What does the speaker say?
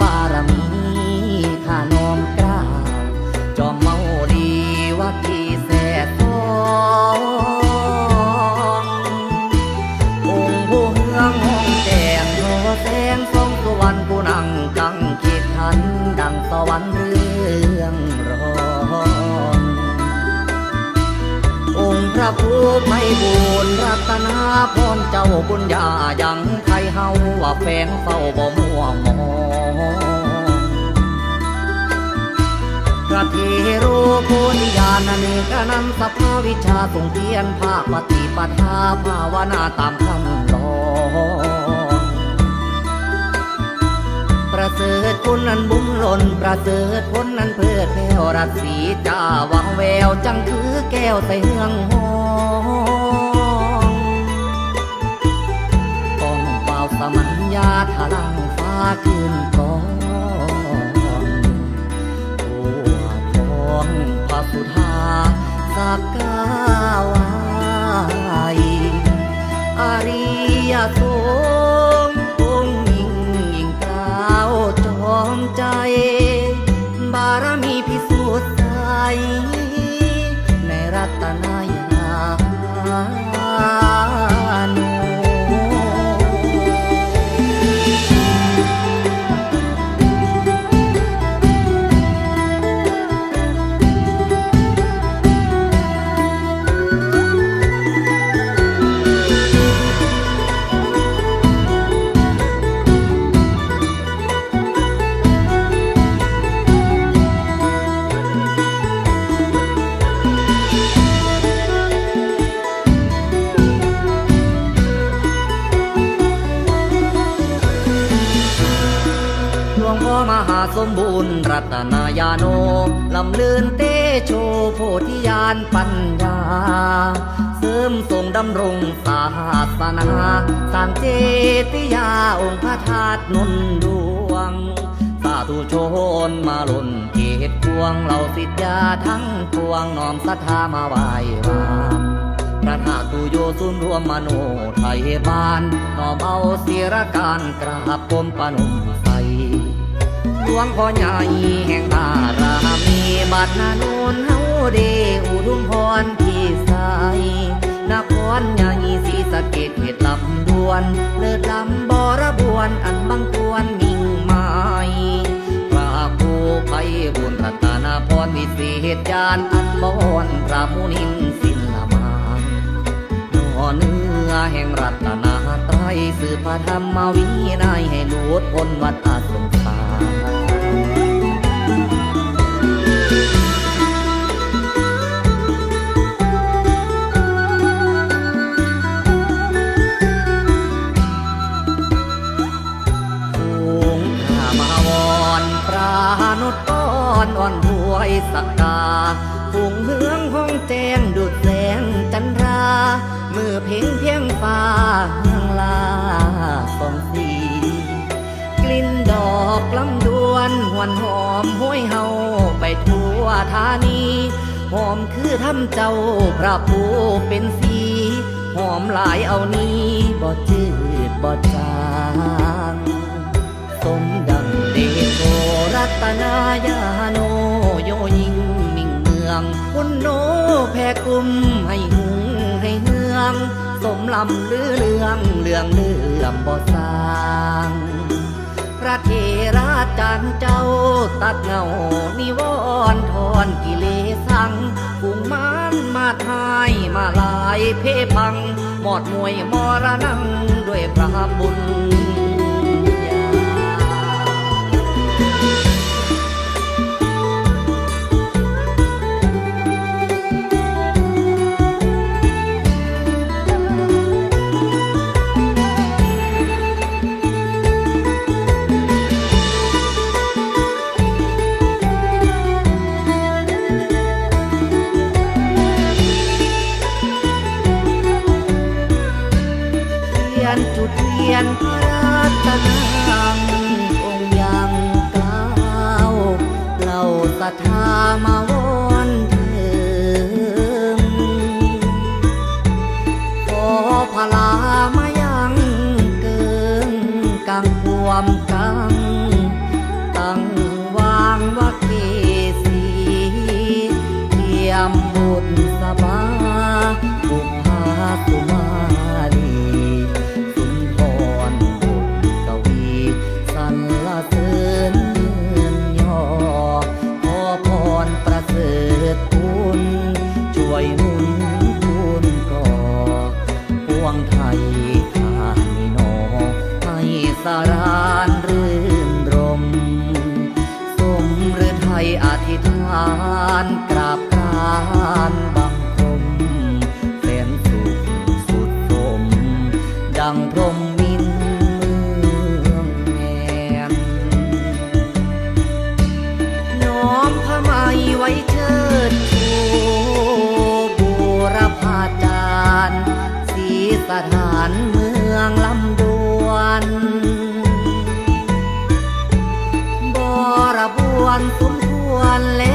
บารมีข้าน้อมกล้าวจอมเมาดีวัดที่แสดทององค์ผู้เฮืองห้องแจงโทแสงสองสวรรค์ผู้นั่งกังคิดทันดังสวรรค์ ผู้ไม่บุญรัตนาพรเจ้าบุญญายังใครเฮาว่าแฝงเฝ้าบ่มัวมองพระเทโรโพธิญาณเนกนันสภาวิชาทรงเทียนภาคปฏิปทาภาวนาตามคำลองประเสริฐคุณนันบุ นประเสริฐคนนั้นเพิดแผ่วรัศีจ้าวังแววจังคือแก้วใส่เฮืองหองกองเป่าสมัญญาทะลังฟ้าขึ้นกองทั่วท้องพระสุธาสักกาวายอริยส สมบูรณ์รัตนายาโนลำเลือนเตโชโพธิญาณปัญญา เสริมทรงดำรงศาสนาสร้างเจติยาองค์พระธาตุนนดวงสาธุชนมาลุนเกตพวงเหล่าสิทธยาทั้งปวงน้อมศรัทธามาไหว้วานพระธาตุโยสุนรวมมโนไทยบ้านน้อมเอาเสียรการกราบกรมปนุมใส วงพ่อใหญ่แห่งบารมีบัดนาโนนเฮาเดอุทุมพรที่ใสนครใหญ่ศรีสะเกดเหตุลำดวน เลิศลำบรบวนอันบังควรมิ่งไม้พระผู้ไพบุญรัตนาพรวิเศษญาณอันบอนพระมุนินสินละมานนอเนื้อแห่งรัตนาไตรสืบพระธรรมวินัยให้หลุดพ้นวัฏสงสาร ฟ้าเฮืองลาสองสีกลิ่นดอกลำดวนหวนหอมห้วยเฮาไปทั่วธานีหอมคือทำเจ้าพระผู้เป็นสีหอมหลายเอานี้บ่จืดบ่จางสมดังเดโชรัตนายาโนโยยิงมิ่งเมืองคุณโนแพ่กุมให้หึงให้เฮือง สมลำลือเลื่องเลื่องเลื่อมบ่สร้างพระเทราจารย์เจ้าตัดเงานิวรณ์ทอนกิเลสังฝูงมานมาทายมาลายเพพัง หมอดมวยมรณังด้วยพระบุญ ยนจุดเทียนพระรัตนังองค์ยังกล่าวเล่าศรัทธามาวอนถึงขอพลามานกราบการบังคมเสนสุขสุดผมดังพรมมินงแอน้อมพระไม้ไวเชิดชูบูรพาจารสีสถานเมืองลำดวนบรบวนสมควรแล้ว